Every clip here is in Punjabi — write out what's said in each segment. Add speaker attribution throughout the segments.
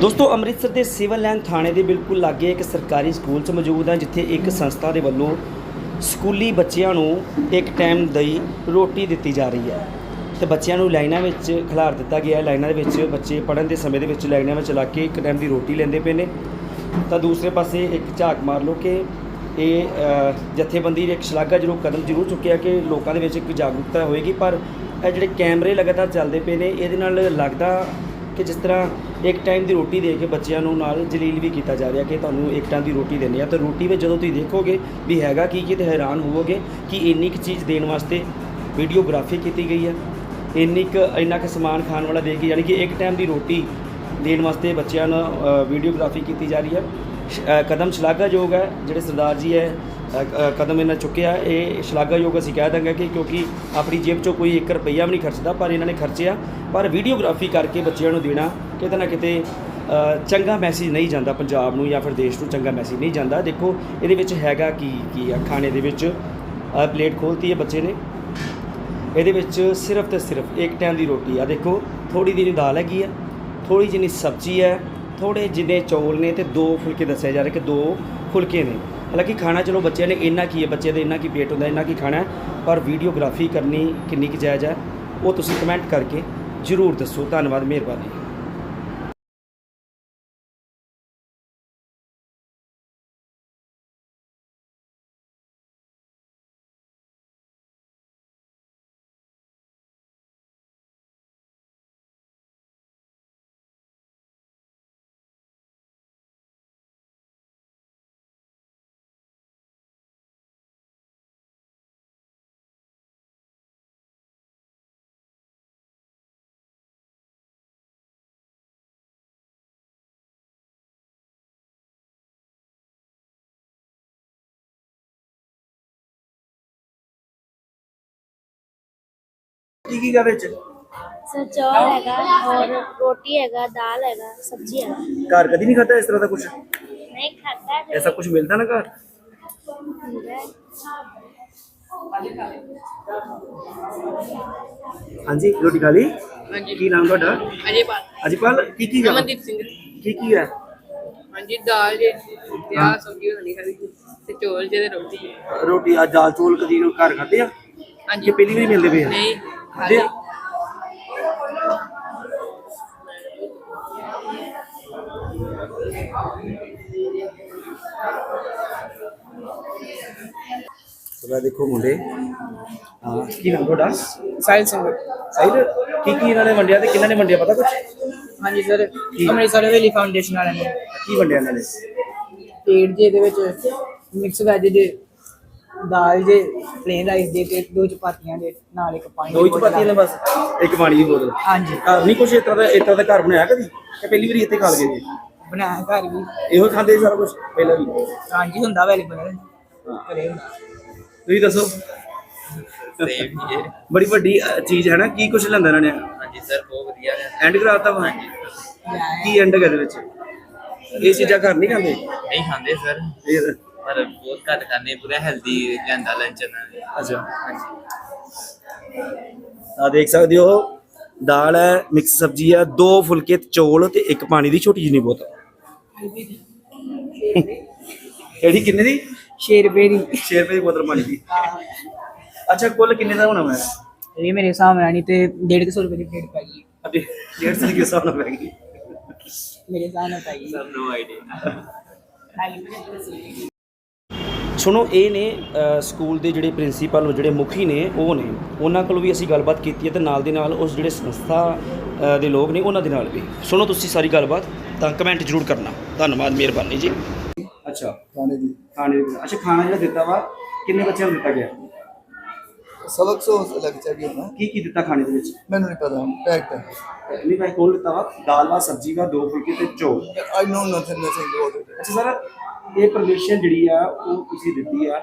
Speaker 1: ਦੋਸਤੋ, ਅੰਮ੍ਰਿਤਸਰ ਦੇ ਸਿਵਲ ਲਾਈਨ ਥਾਣੇ ਦੇ ਬਿਲਕੁਲ ਲਾਗੇ ਇੱਕ ਸਰਕਾਰੀ ਸਕੂਲ 'ਚ ਮੌਜੂਦ ਹਾਂ, ਜਿੱਥੇ ਇੱਕ ਸੰਸਥਾ ਦੇ ਵੱਲੋਂ ਸਕੂਲੀ ਬੱਚਿਆਂ ਨੂੰ ਇੱਕ ਟਾਈਮ ਦੀ ਰੋਟੀ ਦਿੱਤੀ ਜਾ ਰਹੀ ਹੈ। ਤੇ ਬੱਚਿਆਂ ਨੂੰ ਲਾਈਨਾਂ ਵਿੱਚ ਖਿਲਾਰ ਦਿੱਤਾ ਗਿਆ ਹੈ। ਲਾਈਨਾਂ ਦੇ ਵਿੱਚ ਬੱਚੇ ਪੜ੍ਹਨ ਦੇ ਸਮੇਂ ਦੇ ਵਿੱਚ ਲਾਈਨਾਂ ਵਿੱਚ ਲੱਗ ਕੇ ਇੱਕ ਟਾਈਮ ਦੀ ਰੋਟੀ ਲੈਂਦੇ ਪਏ ਨੇ। ਤਾਂ ਦੂਸਰੇ ਪਾਸੇ ਇੱਕ ਝਾਕ ਮਾਰ ਲਓ ਕਿ ਇਹ ਜਥੇਬੰਦੀ ਨੇ ਇੱਕ ਸ਼ਲਾਘਾ ਜ਼ਰੂਰ ਕਦਮ ਜ਼ਰੂਰ ਚੁੱਕਿਆ ਕਿ ਲੋਕਾਂ ਦੇ ਵਿੱਚ ਇੱਕ ਜਾਗਰੂਕਤਾ ਹੋਏਗੀ। ਪਰ ਇਹ ਜਿਹੜੇ ਕੈਮਰੇ ਲਗਾਤਾਰ ਚੱਲਦੇ ਪਏ ਨੇ, ਇਹਦੇ ਨਾਲ ਲੱਗਦਾ ਕਿ ਜਿਸ ਤਰ੍ਹਾਂ ਇੱਕ ਟਾਈਮ ਦੀ ਰੋਟੀ ਦੇ ਕੇ ਬੱਚਿਆਂ ਨੂੰ ਨਾਲ ਜਲੀਲ ਵੀ ਕੀਤਾ ਜਾ ਰਿਹਾ ਕਿ ਤੁਹਾਨੂੰ ਇੱਕ ਟਾਈਮ ਦੀ ਰੋਟੀ ਦੇਣੀ ਆ। ਤੇ ਰੋਟੀ ਵਿੱਚ ਜਦੋਂ ਤੁਸੀਂ ਦੇਖੋਗੇ ਵੀ ਹੈਗਾ ਕੀ ਕੀ ਤੇ ਹੈਰਾਨ ਹੋਵੋਗੇ ਕਿ ਇੰਨੀ ਕੁ ਚੀਜ਼ ਦੇਣ ਵਾਸਤੇ ਵੀਡੀਓਗ੍ਰਾਫੀ ਕੀਤੀ ਗਈ ਹੈ ਇੰਨੀ ਕੁ, ਇੰਨਾ ਕੁ ਸਮਾਨ ਖਾਣ ਵਾਲਾ ਦੇ ਕੇ ਯਾਨੀ ਕਿ ਇੱਕ ਟਾਈਮ ਦੀ ਰੋਟੀ ਦੇਣ ਵਾਸਤੇ ਬੱਚਿਆਂ ਨੂੰ ਵੀਡੀਓਗ੍ਰਾਫੀ ਕੀਤੀ ਜਾ ਰਹੀ ਹੈ ਸ਼- ਕਦਮ ਸ਼ਲਾਘਾਯੋਗ ਹੈ ਜਿਹੜੇ ਸਰਦਾਰ ਜੀ ਹੈ ਕਦਮ ਇਹਨਾਂ ਚੁੱਕਿਆ। ਇਹ ਸ਼ਲਾਘਾਯੋਗ ਅਸੀਂ ਕਹਿ ਦਾਂਗੇ ਕਿ ਕਿਉਂਕਿ ਆਪਣੀ ਜੇਬ ਚੋਂ ਕੋਈ 1 ਰੁਪਈਆ ਵੀ ਨਹੀਂ ਖਰਚਦਾ, ਪਰ ਇਹਨਾਂ ਨੇ ਖਰਚਿਆ। ਪਰ ਵੀਡੀਓਗ੍ਰਾਫੀ ਕਰਕੇ ਬੱਚਿਆਂ ਨੂੰ ਦੇਣਾ, ਕਿਤੇ ਨਾ ਕਿਤੇ ਚੰਗਾ ਮੈਸੇਜ ਨਹੀਂ ਜਾਂਦਾ ਪੰਜਾਬ ਨੂੰ ਜਾਂ ਫਿਰ ਦੇਸ਼ ਨੂੰ ਚੰਗਾ ਮੈਸੇਜ ਨਹੀਂ ਜਾਂਦਾ। ਦੇਖੋ, ਇਹਦੇ ਵਿੱਚ ਹੈਗਾ ਕੀ ਕੀ ਆ? ਖਾਣੇ ਦੇ ਵਿੱਚ ਪਲੇਟ ਖੋਲਤੀ ਹੈ ਬੱਚੇ ਨੇ। ਇਹਦੇ ਵਿੱਚ ਸਿਰਫ ਤੇ ਸਿਰਫ ਇੱਕ ਟਾਈਮ ਦੀ ਰੋਟੀ ਆ। ਦੇਖੋ ਥੋੜੀ ਜਿਹੀ ਦਾਲ ਹੈਗੀ ਆ ਥੋੜੀ ਜਿਹੀ ਸਬਜ਼ੀ ਹੈ ਥੋੜੇ ਜਿਹੇ ਚੌਲ ਨੇ ਤੇ ਦੋ ਫੁਲਕੇ ਦੱਸਿਆ ਜਾ ਰਿਹਾ ਕਿ ਦੋ ਫੁਲਕੇ ਨੇ। ਹਾਲਾਂਕਿ ਖਾਣਾ ਚਲੋ ਬੱਚਿਆਂ ਨੇ ਇੰਨਾ ਕੀ ਹੈ ਬੱਚੇ ਦਾ ਇੰਨਾ ਕੀ ਪੇਟ ਹੁੰਦਾ, ਇੰਨਾ ਕੀ ਖਾਣਾ ਹੈ, ਪਰ ਵੀਡੀਓਗ੍ਰਾਫੀ ਕਰਨੀ ਕਿੰਨੀ ਕੁ ਜਾਇਜ਼ ਹੈ, ਉਹ ਤੁਸੀਂ ਕਮੈਂਟ ਕਰਕੇ ਜ਼ਰੂਰ ਦੱਸੋ। ਧੰਨਵਾਦ, ਮਿਹਰਬਾਨੀ। ਕੀ ਕੀ ਗਾ ਵਿੱਚ
Speaker 2: ਸਰ ਚੌਲ ਹੈਗਾ ਔਰ ਰੋਟੀ ਹੈਗਾ ਦਾਲ ਹੈਗਾ ਸਬਜ਼ੀ ਹੈਗਾ
Speaker 1: ਘਰ ਕਦੀ ਨਹੀਂ ਖਾਧਾ ਇਸ ਤਰ੍ਹਾਂ ਦਾ ਕੁਝ
Speaker 2: ਨਹੀਂ ਖਾਤਾ
Speaker 1: ਐਸਾ ਕੁਝ ਮਿਲਦਾ ਨਾ ਘਰ ਹਾਂਜੀ ਰੋਟੀ ਖਾ ਲਈ
Speaker 3: ਹਾਂਜੀ
Speaker 1: ਕੀ ਨਾਮ ਤੁਹਾਡਾ
Speaker 3: ਅਜੇ ਬਾਤ
Speaker 1: ਅਜੀਪਾਲ ਕੀ ਕੀ ਗਾ
Speaker 3: ਅਮਨਦੀਪ ਸਿੰਘ
Speaker 1: ਕੀ ਕੀ ਹੈ
Speaker 3: ਹਾਂਜੀ ਦਾਲ ਜੇ ਪਿਆ ਸਬਜ਼ੀ ਹੋਣੀ ਖਾਦੀ ਤੇ ਚੌਲ ਜੇ ਤੇ ਰੋਟੀ
Speaker 1: ਰੋਟੀ ਆ ਦਾਲ ਚੋਲ ਕਦੀ ਘਰ ਖਾਦੇ ਆ
Speaker 3: ਹਾਂਜੀ
Speaker 1: ਕਿ ਪਹਿਲੀ ਵਾਰੀ ਮਿਲਦੇ ਪਏ ਆ
Speaker 3: ਨਹੀਂ
Speaker 1: ਦੇ-
Speaker 3: ਖਾਦੇ
Speaker 1: ਸਦਾ ਦੇਖੋ ਮੁੰਡੇ ਹਾਂ ਕੀ ਨਾਮ ਤੁਹਾਡਾ
Speaker 3: ਸਾਇਲ ਸਿੰਘ
Speaker 1: ਸਾਈਡ ਕੀ ਕੀ ਇਹਨਾਂ ਨੇ ਵੰਡਿਆ ਤੇ ਕਿਹਨਾਂ ਨੇ ਵੰਡਿਆ ਪਤਾ ਕੁਝ
Speaker 3: ਹਾਂਜੀ ਸਰ ਅੰਮ੍ਰਿਤਸਰ ਹਵੇਲੀ ਫਾਊਂਡੇਸ਼ਨ ਵਾਲਿਆਂ ਨੇ
Speaker 1: ਕੀ ਵੰਡਿਆ ਇਹਨਾਂ ਨੇ
Speaker 3: ਪਲੇਟ ਜੇ ਇਹਦੇ ਵਿੱਚ ਮਿਕਸ ਵੈਜ ਜੇ ਦਾਲ ਜੇ ਪਲੇਨ ਰਾਈਸ ਦੇ ਤੇ ਦੋ ਚਪਾਤੀਆਂ ਦੇ ਨਾਲ ਇੱਕ ਪਾਣੀ
Speaker 1: ਦੋ
Speaker 3: ਦੀ
Speaker 1: ਹੀ
Speaker 3: ਬੋਤਲ
Speaker 1: ਚਪਾਤੀਆਂ ਨੇ ਬਸ? ਇੱਕ ਪਾਣੀ ਦੀ ਬੋਤਲ।
Speaker 3: ਹਾਂਜੀ।
Speaker 1: ਘਰ ਨਹੀਂ ਕੁਛ ਇਸ ਤਰ੍ਹਾਂ ਦਾ ਇਸ ਤਰ੍ਹਾਂ ਦਾ ਘਰ ਬਣਾਇਆ ਕਦੀ? ਕਿ ਪਹਿਲੀ ਵਾਰੀ ਇੱਥੇ ਖਾ ਲਗੇ ਜੀ?
Speaker 3: ਬਣਾਇਆ ਘਰ ਵੀ।
Speaker 1: ਇਹੋ ਖਾਂਦੇ ਸੀ ਸਾਰਾ ਕੁਝ ਪਹਿਲਾਂ ਵੀ।
Speaker 3: ਹਾਂਜੀ ਹੁੰਦਾ ਅਵੇਲੇਬਲ ਘਰੇ ਹੁੰਦਾ।
Speaker 1: ਤੁਸੀਂ ਦੱਸੋ। ਬੜੀ ਵੱਡੀ ਅ, ਚੀਜ਼ ਹੈ ਨਾ? ਕੀ ਕੁਛ ਲੈਂਦਾ ਇਹਨਾਂ ਨੇ?
Speaker 4: ਹਾਂਜੀ ਸਰ ਬਹੁਤ ਵਧੀਆ ਹੈ
Speaker 1: ਐਂਡ ਕਰਾਤਾ ਵਾ? ਕੀ ਐਂਡ ਕਰ ਦੇ ਵਿੱਚ? ਇਹ ਚੀਜ਼ਾਂ ਘਰ ਨਹੀਂ ਖਾਂਦੇ?
Speaker 4: ਨਹੀਂ ਖਾਂਦੇ ਸਰ
Speaker 1: ਇਹ
Speaker 4: ਪਰ ਬਹੁਤ ਘੱਟ ਖਾਂਦੇ ਪੂਰਾ ਹੈਲਦੀ ਲੈਂਦਾ ਲੰਚ ਨਾਲ
Speaker 1: ਅੱਛਾ। ਆ ਦੇਖ ਸਕਦੇ ਹੋ ਦਾਲ ਹੈ ਮਿਕਸ ਸਬਜ਼ੀ ਹੈ ਦੋ ਫੁਲਕੇ ਤੇ ਚੌਲ ਤੇ ਇੱਕ ਪਾਣੀ ਦੀ ਛੋਟੀ ਜਿਹੀ ਬੋਤਲ। ਕਿਹੜੀ ਕਿੰਨੇ ਦੀ?
Speaker 3: 6 ਰੁਪਏ ਦੀ।
Speaker 1: 6 ਰੁਪਏ ਦੀ ਬੋਤਲ ਪਾਣੀ ਦੀ। ਅੱਛਾ ਕੁੱਲ ਕਿੰਨੇ ਦਾ ਹੋਣਾ ਮੈਂ
Speaker 3: ਇਹ ਮੇਰੇ ਹਿਸਾਬ ਨਾਲ ਨਹੀਂ ਤੇ 150 ਰੁਪਏ ਦੀ ਪਲੇਟ ਪੈ ਗਈ
Speaker 1: ਅੱਗੇ 150 ਦੇ ਹਿਸਾਬ ਨਾਲ ਪੈ ਗਈ?
Speaker 3: ਮੇਰੇ ਹਿਸਾਬ ਨਾਲ ਪੈ ਗਈ
Speaker 4: ਸਰ ਨੋ ਆਈਡੀਆ
Speaker 1: ਸੁਣੋ ਇਹ ਨੇ ਸਕੂਲ ਦੇ ਜਿਹੜੇ ਪ੍ਰਿੰਸੀਪਲ ਜਿਹੜੇ ਮੁਖੀ ਨੇ ਉਹ ਨੇ ਉਹਨਾਂ ਕੋਲ ਵੀ ਅਸੀਂ ਗੱਲਬਾਤ ਕੀਤੀ ਹੈ ਤੇ ਨਾਲ ਦੇ ਨਾਲ ਉਸ ਜਿਹੜੇ ਸੰਸਥਾ ਦੇ ਲੋਕ ਨੇ ਉਹਨਾਂ ਦੇ ਨਾਲ ਵੀ। ਸੁਣੋ ਤੁਸੀਂ ਸਾਰੀ ਗੱਲਬਾਤ ਤਾਂ ਕਮੈਂਟ ਜ਼ਰੂਰ ਕਰਨਾ। ਧੰਨਵਾਦ ਮਿਹਰਬਾਨੀ ਜੀ। ਅੱਛਾ।
Speaker 5: ਖਾਣੇ ਦੀ।
Speaker 1: ਖਾਣੇ ਅੱਛਾ ਖਾਣਾ ਜਿਹੜਾ ਦਿੱਤਾ ਵਾ ਕਿੰਨੇ ਬੱਚਿਆਂ ਨੂੰ ਦਿੱਤਾ ਗਿਆ?
Speaker 5: ਸਬਕ ਸੋ ਲੱਗ ਚਾਹੀਏ ਨਾ
Speaker 1: ਕੀ ਕੀ ਦਿੱਤਾ ਖਾਣੇ ਦੇ ਵਿੱਚ?
Speaker 5: ਮੈਨੂੰ ਨਹੀਂ ਪਤਾ ਪੈਕਟ। ਹੈ
Speaker 1: ਨਹੀਂ ਭਾਈ ਕੋਲ ਦਿੱਤਾ ਵਾ? ਦਾਲ ਵਾ ਸਬਜ਼ੀ ਵਾ ਦੋ ਫੁਲਕੇ ਤੇ ਚੌਲ।
Speaker 5: I know nothing nothing about it
Speaker 1: ਅੱਛਾ ਸਰ ਇਹ ਪਰਮਿਸ਼ਨ ਜਿਹੜੀ ਆ ਉਹ ਤੁਸੀਂ ਦਿੱਤੀ ਆ।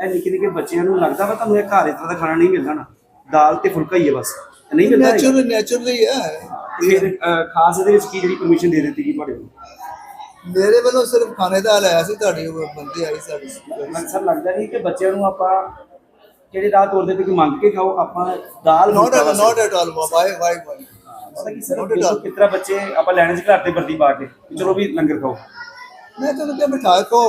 Speaker 1: ਇਹ ਨਿੱਕੇ ਨਿੱਕੇ ਬੱਚਿਆਂ ਨੂੰ ਲੱਗਦਾ ਵਾ ਤੁਹਾਨੂੰ ਇਹ ਘਰ ਇਸ ਤਰ੍ਹਾਂ ਦਾ ਖਾਣਾ ਨਹੀਂ ਮਿਲਦਾ ਨਾ ਦਾਲ ਤੇ ਫੁਲਕਾ ਹੀ ਹੈ ਬਸ। ਨਹੀਂ ਮਿਲਦਾ ਹੈਗਾ।
Speaker 5: ਨੈਚੁਰਲੀ ਨੈਚੁਰਲੀ ਹੈ
Speaker 1: ਤੇ ਫਿਰ, ਅਹ, ਖਾਸ ਇਹਦੇ ਵਿੱਚ ਕੀ ਜਿਹੜੀ ਪਰਮਿਸ਼ਨ ਦੇ ਦਿੱਤੀ ਗਈ ਤੁਹਾਡੇ ਨੂੰ
Speaker 5: ਮੇਰੇ ਵੱਲੋਂ ਸਿਰਫ ਖਾਣੇ ਦਾ ਆਇਆ ਸੀ ਤੁਹਾਡੀ ਉਹ ਬੰਦੇ ਆਈ ਸਾਡੀ
Speaker 1: ਮੈਨੂੰ ਸਰ ਲੱਗਦਾ ਨਹੀਂ ਕਿ ਬੱਚਿਆਂ ਨੂੰ ਆਪਾਂ ਜਿਹੜੇ ਰਾਹ ਤੋਰਦੇ ਤੇ ਕਿ ਮੰਗ ਕੇ ਖਾਓ ਆਪਾਂ ਦਾਲ
Speaker 5: ਨਾਟ
Speaker 1: ਫੁਲਕਾ ਬਸ-
Speaker 5: not at all why why why
Speaker 1: ਪਤਾ ਕੀ ਸਰ
Speaker 5: Not at
Speaker 1: ਦੇਖੋ
Speaker 5: all.
Speaker 1: ਕਿਤਰਾ ਬੱਚੇ ਆਪਾਂ ਲੈਣੇ ਚ ਘਰ ਤੇ ਵਰਦੀ ਪਾ ਕੇ। ਚਲੋ ਵੀ ਲੰਗਰ ਖਾਓ।
Speaker 5: ਮੈਂ ਤੁਹਾਨੂੰ ਕਿਹਾ ਬਿਠਾ ਕੋ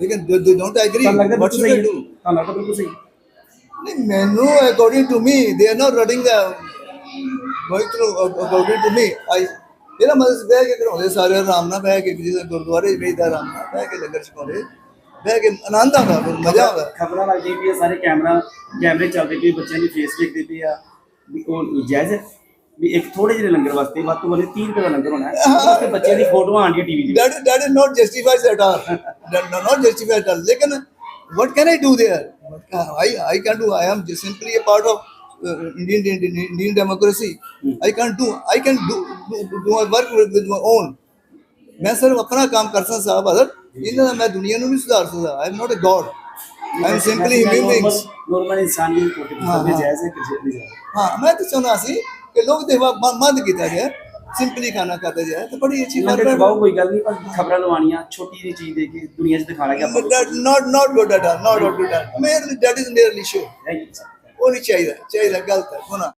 Speaker 5: ਲੇਕਿਨ they don't agree what should I do
Speaker 1: ਤੁਹਾਨੂੰ ਲੱਗਦਾ ਬਿਲਕੁਲ ਸਹੀ
Speaker 5: ਨਹੀਂ ਮੈਨੂੰ according to me they are not running going through according to me I ਇਹਦਾ ਮਤਲਬ ਬਹਿ ਕੇ ਕਰਾਉਂਦੇ ਸਾਰੇ ਆਰਾਮ ਨਾਲ ਬਹਿ ਕੇ ਕਿਸੇ ਗੁਰਦੁਆਰੇ ਵਿੱਚ ਦਾ ਆਰਾਮ ਨਾਲ ਬਹਿ ਕੇ ਲੰਗਰ ਛਕਾਉਂਦੇ। ਬਹਿ ਕੇ ਆਨੰਦ ਆਉਂਦਾ ਮਜ਼ਾ ਆਉਂਦਾ।
Speaker 1: ਖਬਰਾਂ ਲੱਗਦੀ ਵੀ ਸਾਰੇ ਕੈਮਰਾ ਕੈਮਰੇ ਚੱਲਦੇ ਪਏ ਬੱਚਿਆਂ ਦੀ ਫੇਸ ਦੇਖਦੇ ਪਏ ਆ। ਵੀ ਉਹ ਜਾਇਜ਼ ਵੀ ਇੱਕ ਥੋੜੇ ਜਿਹੇ ਲੰਗਰ ਵਾਸਤੇ ਵੱਧ ਤੋਂ ਵੱਧ 30 ਰੁਪਏ ਦਾ ਲੰਗਰ ਹੋਣਾ ਹੈ ਤੇ ਬੱਚਿਆਂ ਦੀ ਫੋਟੋਆਂ ਆਉਂਦੀਆਂ ਟੀਵੀ ਤੇ
Speaker 5: that that is not justified at all that no, not justified at all lekin what can i do there what can, i i can do i am just simply a part of uh, indian, indian indian democracy i can do i can do do, do my work with, with my own ਮੈਂ ਸਿਰਫ ਆਪਣਾ ਕੰਮ ਕਰ ਸਕਦਾ ਸਾਹਿਬ ਅਦਰ ਇਹਨਾਂ ਦਾ ਮੈਂ ਦੁਨੀਆ ਨੂੰ ਨਹੀਂ ਸੁਧਾਰ ਸਕਦਾ I am not a god I am simply human beings
Speaker 1: normal ਇਨਸਾਨ ਦੀ ਕੋਟੇ
Speaker 5: ਹਾਂ,
Speaker 1: ਤੇ। ਜਾਇਜ਼ ਹੈ ਕਿ ਨਹੀਂ ਜਾਇਜ਼
Speaker 5: ਹਾਂ ਮੈਂ ਤਾਂ ਚਾਹੁੰਦਾ ਸੀ ਕਿ ਲੋਕ ਦੇਵਾ ਮਦ ਕੀਤਾ ਜਾਏ ਸਿੰਪਲੀ ਖਾਣਾ ਖਾਤਾ ਜਾਏ ਤਾਂ ਬੜੀ ਅੱਛੀ ਗੱਲ
Speaker 1: ਖਵਾਓ ਕੋਈ ਗੱਲ ਨਹੀਂ ਪਰ ਖਬਰਾਂ ਲਵਾਉਣੀਆਂ ਛੋਟੀ ਜਿਹੀ ਚੀਜ਼ ਦੇ ਕੇ ਦੁਨੀਆ 'ਚ ਦਿਖਾਣਾ ਕਿ
Speaker 5: not good at all. Not good at all. Merely that is merely show. ਉਹ ਨਹੀਂ ਚਾਹੀਦਾ ਚਾਹੀਦਾ ਗਲਤ ਹੈ ਹੋਣਾ।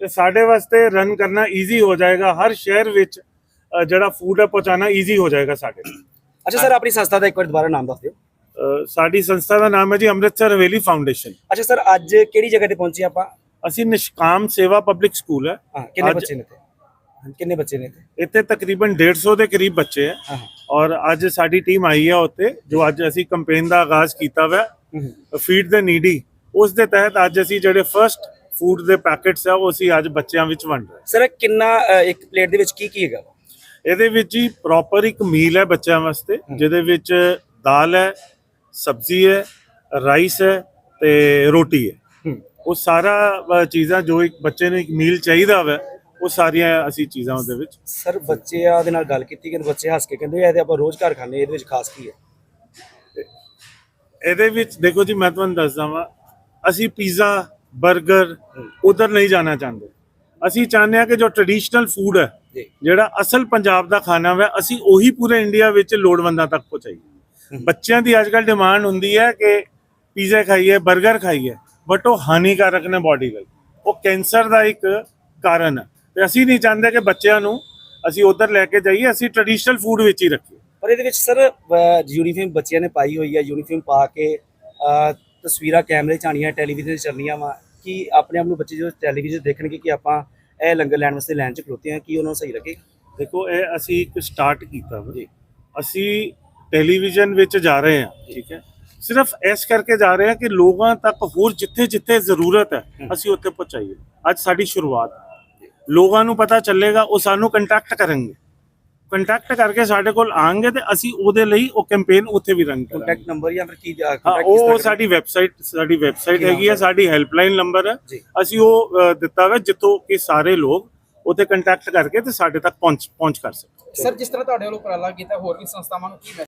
Speaker 6: ਤੇ ਸਾਡੇ ਵਾਸਤੇ ਰਨ ਕਰਨਾ ਈਜ਼ੀ ਹੋ ਜਾਏਗਾ। ਹਰ ਸ਼ਹਿਰ ਵਿੱਚ ਅ, ਜਿਹੜਾ ਫੂਡ ਹੈ ਪਹੁੰਚਾਉਣਾ ਈਜ਼ੀ ਹੋ ਜਾਏਗਾ ਸਾਡੇ ਲਈ।
Speaker 1: ਅੱਛਾ ਸਰ ਆਪਣੀ ਸੰਸਥਾ ਦਾ ਇੱਕ ਵਾਰ ਦੁਬਾਰਾ ਨਾਮ ਦੱਸ ਦਿਓ।
Speaker 6: ਅ, ਸਾਡੀ ਸੰਸਥਾ ਦਾ ਨਾਮ ਹੈ ਜੀ ਅੰਮ੍ਰਿਤਸਰ ਹਵੇਲੀ ਫਾਊਂਡੇਸ਼ਨ।
Speaker 1: ਅੱਛਾ ਸਰ ਅੱਜ ਕਿਹੜੀ ਜਗ੍ਹਾ ਤੇ ਪਹੁੰਚੇ ਆਪਾਂ?
Speaker 6: ਅਸੀਂ ਨਿਸ਼ਕਾਮ ਸੇਵਾ ਪਬਲਿਕ ਸਕੂਲ ਹੈ।
Speaker 1: ਹਾਂ ਕਿੰਨੇ
Speaker 6: ਅੱਜ-
Speaker 1: ਬੱਚੇ ਨੇ ਤੇ ਕਿੰਨੇ ਬੱਚੇ ਨੇ ਤੇ
Speaker 6: ਇੱਥੇ ਤਕਰੀਬਨ 150 ਦੇ ਕਰੀਬ ਬੱਚੇ ਹੈ।
Speaker 1: ਹਾਂ
Speaker 6: ਔਰ ਅੱਜ ਸਾਡੀ ਟੀਮ ਆਈ ਹੈ ਉੱਥੇ ਜੋ ਅੱਜ ਅਸੀਂ ਕੰਪੇਨ ਦਾ ਆਗਾਜ਼ ਕੀਤਾ ਵਾ। ਫੀਡ ਦ ਨੀਡੀ ਉਸ ਦੇ ਤਹਿਤ ਅੱਜ ਅਸੀਂ ਜਿਹੜੇ ਫਰਸਟ ਫੂਡ ਦੇ ਪੈਕੇਟਸ ਆ ਉਹ ਅਸੀਂ ਅੱਜ ਬੱਚਿਆਂ ਵਿੱਚ ਵੰਡ ਰਹੇ ਹਾਂ।
Speaker 1: ਸਰ ਕਿੰਨਾ ਅ, ਇੱਕ ਪਲੇਟ ਦੇ ਵਿੱਚ ਕੀ ਕੀ ਹੈਗਾ
Speaker 6: ਇਹਦੇ ਵਿੱਚ ਹੀ ਪ੍ਰੋਪਰ ਇੱਕ ਮੀਲ ਹੈ ਬੱਚਿਆਂ ਵਾਸਤੇ ਜਿਹਦੇ ਵਿੱਚ ਦਾਲ ਹੈ ਸਬਜ਼ੀ ਹੈ ਰਾਈਸ ਹੈ ਤੇ ਰੋਟੀ ਹੈ।
Speaker 1: ਹੂੰ।
Speaker 6: ਉਹ ਸਾਰਾ ਚੀਜ਼ਾਂ ਜੋ ਇੱਕ ਬੱਚੇ ਨੂੰ ਇੱਕ ਮੀਲ ਚਾਹੀਦਾ ਵਾ ਉਹ ਸਾਰੀਆਂ ਅਸੀਂ ਚੀਜ਼ਾਂ ਉਹਦੇ ਵਿੱਚ
Speaker 1: ਸਰ ਬੱਚਿਆਂ ਦੇ ਨਾਲ ਗੱਲ ਕੀਤੀ ਕਿ ਬੱਚੇ ਹੱਸ ਕੇ ਕਹਿੰਦੇ ਇਹ ਤੇ ਆਪਾਂ ਰੋਜ਼ ਘਰ ਖਾਂਦੇ ਇਹਦੇ ਵਿੱਚ ਖਾਸ ਕੀ ਹੈ?
Speaker 6: ਇਹਦੇ ਵਿੱਚ ਦੇਖੋ ਜੀ ਮੈਂ ਤੁਹਾਨੂੰ ਦੱਸਦਾ ਵਾਂ ਅਸੀਂ ਪੀਜ਼ਾ 버ਗਰ ਉਧਰ ਨਹੀਂ ਜਾਣਾ ਚਾਹੁੰਦੇ। ਅਸੀਂ ਚਾਹੁੰਦੇ ਹਾਂ ਕਿ ਜੋ ਟ੍ਰੈਡੀਸ਼ਨਲ ਫੂਡ ਹੈ ਜਿਹੜਾ ਅਸਲ ਪੰਜਾਬ ਦਾ ਖਾਣਾ ਵਾ ਅਸੀਂ ਉਹੀ ਪੂਰੇ ਇੰਡੀਆ ਵਿੱਚ ਲੋੜਵੰਦਾਂ ਤੱਕ ਪਹੁੰਚਾਈਏ। ਬੱਚਿਆਂ ਦੀ ਅੱਜਕੱਲ ਡਿਮਾਂਡ ਹੁੰਦੀ ਹੈ ਕਿ ਪੀਜ਼ਾ ਖਾਈਏ 버ਗਰ ਖਾਈਏ। ਬਟ ਉਹ ਹਾਨੀਕਾਰਕ ਨੇ ਬਾਡੀ ਲਈ ਉਹ ਕੈਂਸਰ ਦਾ ਇੱਕ ਕਾਰਨ ਹੈ। ਤੇ ਅਸੀਂ ਨਹੀਂ ਚਾਹੁੰਦੇ ਕਿ ਬੱਚਿਆਂ ਨੂੰ ਅਸੀਂ ਉਧਰ ਲੈ ਕੇ ਜਾਈਏ ਅਸੀਂ ਟ੍ਰੈਡੀਸ਼ਨਲ ਫੂਡ ਵਿੱਚ ਹੀ ਰੱਖੀਏ।
Speaker 1: ਪਰ ਇਹਦੇ ਵਿੱਚ ਸਰ ਯੂਨੀਫਾਰਮ ਬੱਚਿਆਂ ਨੇ ਪਾਈ ਹੋਈ ਹੈ ਯੂਨੀਫਾਰਮ ਪਾ ਕੇ ਤਸਵੀਰਾਂ ਕੈਮਰੇ ਚ ਆਣੀਆਂ ਟੈਲੀਵਿਜ਼ਨ 'ਚ ਚੱਲਣੀਆਂ ਵਾ। ਕਿ ਆਪਣੇ ਆਪ ਨੂੰ ਬੱਚੇ ਜਦੋਂ ਟੈਲੀਵਿਜ਼ਨ ਦੇਖਣਗੇ ਕਿ ਆਪਾਂ ਇਹ ਲੰਗਰ ਲੈਣ ਵਾਸਤੇ ਲਾਈਨ 'ਚ ਖਲੋਤੇ ਹਾਂ ਕੀ ਉਹਨਾਂ ਨੂੰ ਸਹੀ ਲੱਗੇ?
Speaker 6: ਦੇਖੋ ਇਹ ਅਸੀਂ ਇੱਕ ਸਟਾਰਟ ਕੀਤਾ ਵਾ। ਅਸੀਂ ਟੈਲੀਵਿਜ਼ਨ ਵਿੱਚ ਜਾ ਰਹੇ ਹਾਂ ਠੀਕ ਹੈ? ਸਿਰਫ ਇਸ ਕਰਕੇ ਜਾ ਰਹੇ ਹਾਂ ਕਿ ਲੋਕਾਂ ਤੱਕ ਹੋਰ ਜਿੱਥੇ ਜਿੱਥੇ ਜ਼ਰੂਰਤ ਹੈ ਅਸੀਂ ਉੱਥੇ ਪਹੁੰਚਾਈਏ। ਅੱਜ ਸਾਡੀ ਸ਼ੁਰੂਆਤ। ਲੋਕਾਂ ਨੂੰ ਪਤਾ ਚੱਲੇਗਾ ਉਹ ਸਾਨੂੰ ਕੰਟੈਕਟ ਕਰਨਗੇ। ਕੰਟੈਕਟ ਕਰਕੇ ਸਾਡੇ ਕੋਲ ਆਣਗੇ ਤੇ ਅਸੀਂ ਉਹਦੇ ਲਈ ਉਹ ਕੈਂਪੇਨ ਉੱਥੇ ਵੀ ਰਨ ਕਰਾਂਗੇ।
Speaker 1: ਕੰਟੈਕਟ ਨੰਬਰ ਜਾਂ ਫਿਰ ਕੀ ਕਿਸ
Speaker 6: ਉਹ ਸਾਡੀ ਵੈਬਸਾਈਟ ਸਾਡੀ ਵੈਬਸਾਈਟ ਹੈਗੀ ਹੈ? ਸਾਡੀ ਹੈਲਪਲਾਈਨ ਨੰਬਰ ਹੈ। ਅਸੀਂ ਉਹ ਦਿੱਤਾ ਹੋਇਆ ਜਿੱਥੋਂ ਕਿ ਸਾਰੇ ਲੋਕ ਉੱਥੇ ਕੰਟੈਕਟ ਕਰਕੇ ਤੇ ਸਾਡੇ ਤੱਕ ਪਹੁੰਚ ਪਹੁੰਚ ਕਰ ਸਕਣ।
Speaker 7: ਸਰ ਜਿਸ ਤਰ੍ਹਾਂ ਤੁਹਾਡੇ ਵੱਲੋਂ ਉਪਰਾਲਾ ਕੀਤਾ ਹੋਰ ਵੀ ਸੰਸਥਾਵਾਂ ਨੂੰ ਕੀ